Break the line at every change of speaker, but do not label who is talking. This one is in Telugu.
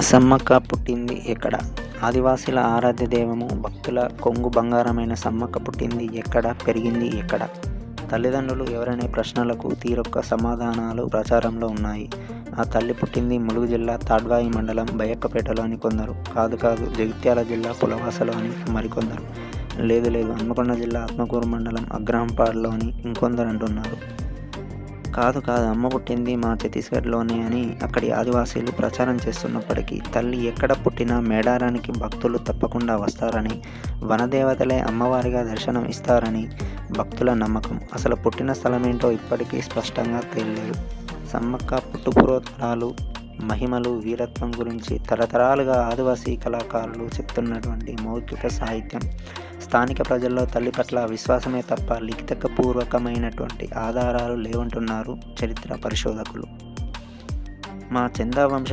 సమ్మక్క పుట్టింది ఎక్కడ? ఆదివాసీల ఆరాధ్య దైవము భక్తుల కొంగు బంగారమైన సమ్మక్క పుట్టింది ఎక్కడ? పెరిగింది ఎక్కడ? తల్లిదండ్రులు ఎవరనే ప్రశ్నలకు తీరొక్క సమాధానాలు ప్రచారంలో ఉన్నాయి. ఆ తల్లి పుట్టింది ములుగు జిల్లా తాడ్వాయి మండలం బయ్యక్కపేటలో అని కొందరు. కాదు కాదు జగిత్యాల జిల్లా పులవాసలో అని మరికొందరు. లేదు లేదు హన్మకొండ జిల్లా ఆత్మకూరు మండలం అగ్రహంపాడులో అని ఇంకొందరు అంటున్నారు. కాదు కాదు అమ్మ పుట్టింది మా ఛత్తీస్గఢ్లోనే అని అక్కడి ఆదివాసీలు ప్రచారం చేస్తున్నప్పటికీ తల్లి ఎక్కడ పుట్టినా మేడారానికి భక్తులు తప్పకుండా వస్తారని వనదేవతలే అమ్మవారిగా దర్శనం ఇస్తారని భక్తుల నమ్మకం. అసలు పుట్టిన స్థలమేంటో ఇప్పటికీ స్పష్టంగా తెలియలేదు. సమ్మక్క పుట్టుపురోత్తరాలు మహిమలు వీరత్వం గురించి తరతరాలుగా ఆదివాసీ కళాకారులు చెప్తున్నటువంటి మౌఖిక సాహిత్యం స్థానిక ప్రజల్లో తల్లి పట్ల విశ్వాసమే తప్ప లిఖితపూర్వకమైనటువంటి ఆధారాలు లేవంటున్నారు చరిత్ర పరిశోధకులు. మా చందా వంశ